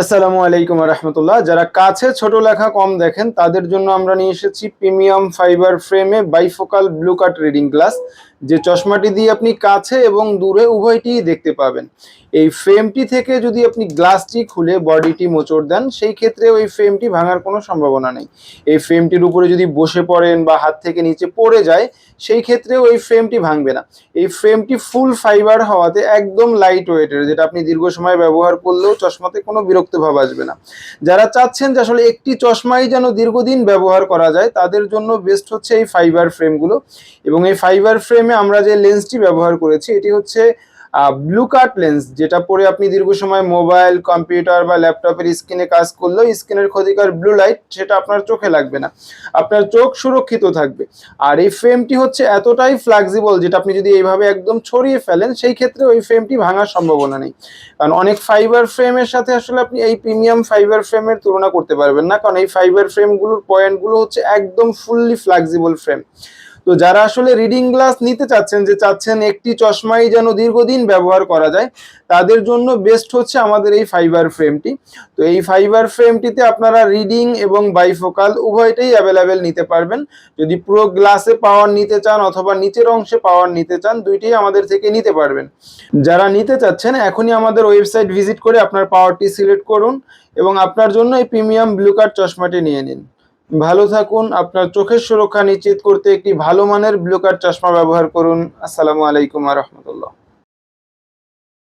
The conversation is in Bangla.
আসসালামু আলাইকুম রহমতুল্লাহ। যারা কাছে ছোট লেখা কম দেখেন, তাদের জন্য আমরা নিয়ে এসেছি প্রিমিয়াম ফাইবার ফ্রেমে bifocal blue cut reading glass. যে চশমাটি দিয়ে আপনি কাছে এবং দূরে উভয়টিই দেখতে পাবেন। এই ফ্রেমটি থেকে যদি আপনি গ্লাসটি খুলে বডিটি মোচড় দেন, সেই ক্ষেত্রে ওই ফ্রেমটি ভাঙার কোনো সম্ভাবনা নেই। এই ফ্রেমটির উপরে যদি বসে পড়েন বা হাত থেকে নিচে পড়ে যায়, সেই ক্ষেত্রেও এই ফ্রেমটি ভাঙবে না। এই ফ্রেমটি ফুল ফাইবার হওয়াতে একদম লাইট ওয়েটের যেটা আপনি দীর্ঘ সময় ব্যবহার করলেও চশমাতে কোনো বিরক্ত ভাব আসবে না। যারা চাচ্ছেন যে আসলে একটি চশমাই যেন দীর্ঘদিন ব্যবহার করা যায়, তাদের জন্য বেস্ট হচ্ছে এই ফাইবার ফ্রেমগুলো এবং এই ফাইবার ফ্রেমে আমরা যে লেন্সটি ব্যবহার করেছি, এটি হচ্ছে ব্লু কাট লেন্স যেটা পরে আপনি দীর্ঘ সময় মোবাইল কম্পিউটার বা ল্যাপটপের স্ক্রিনে কাজ করলেও স্ক্রিনের ক্ষতিকর ব্লু লাইট সেটা আপনার চোখে লাগবে না। আপনার চোখ সুরক্ষিত থাকবে। আর এই ফ্রেমটি হচ্ছে এতটাই ফ্লেক্সিবল যেটা আপনি যদি এইভাবে একদম ছড়িয়ে ফেলেন, সেই ক্ষেত্রে ওই ফ্রেমটি ভাঙার সম্ভাবনা নেই। কারণ অনেক ফাইবার ফ্রেমের সাথে আসলে আপনি এই প্রিমিয়াম ফাইবার ফ্রেমের তুলনা করতে পারবেন না, কারণ এই ফাইবার ফ্রেমগুলোর পয়েন্টগুলো হচ্ছে একদম ফুললি ফ্লেক্সিবল ফ্রেম তো যারা আসলে রিডিং গ্লাস নিতে চাচ্ছেন যে চাচ্ছেন একটি চশমাই যেন দীর্ঘদিন ব্যবহার করা যায়, তাদের জন্য বেস্ট হচ্ছে আমাদের এই ফাইবার ফ্রেমটি তো এই ফাইবার ফ্রেমটিতে আপনারা রিডিং এবং বাইফোকাল উভয়টাই অ্যাভেলেবেল নিতে পারবেন। যদি পুরো গ্লাসে পাওয়ার নিতে চান অথবা নিচের অংশে পাওয়ার নিতে চান, দুইটাই আমাদের থেকে নিতে পারবেন। যারা নিতে চাচ্ছেন, এখনই আমাদের ওয়েবসাইট ভিজিট করে আপনার পাওয়ারটি সিলেক্ট করুন এবং আপনার জন্য এই প্রিমিয়াম ব্লু কার্ড চশমাটি নিয়ে নিন। ভালো থাকুন, আপনার চোখের সুরক্ষা নিশ্চিত করতে একটি ভালো মানের ব্লুকার চশমা ব্যবহার করুন। আসসালামু আলাইকুম রহমতুল্লাহ।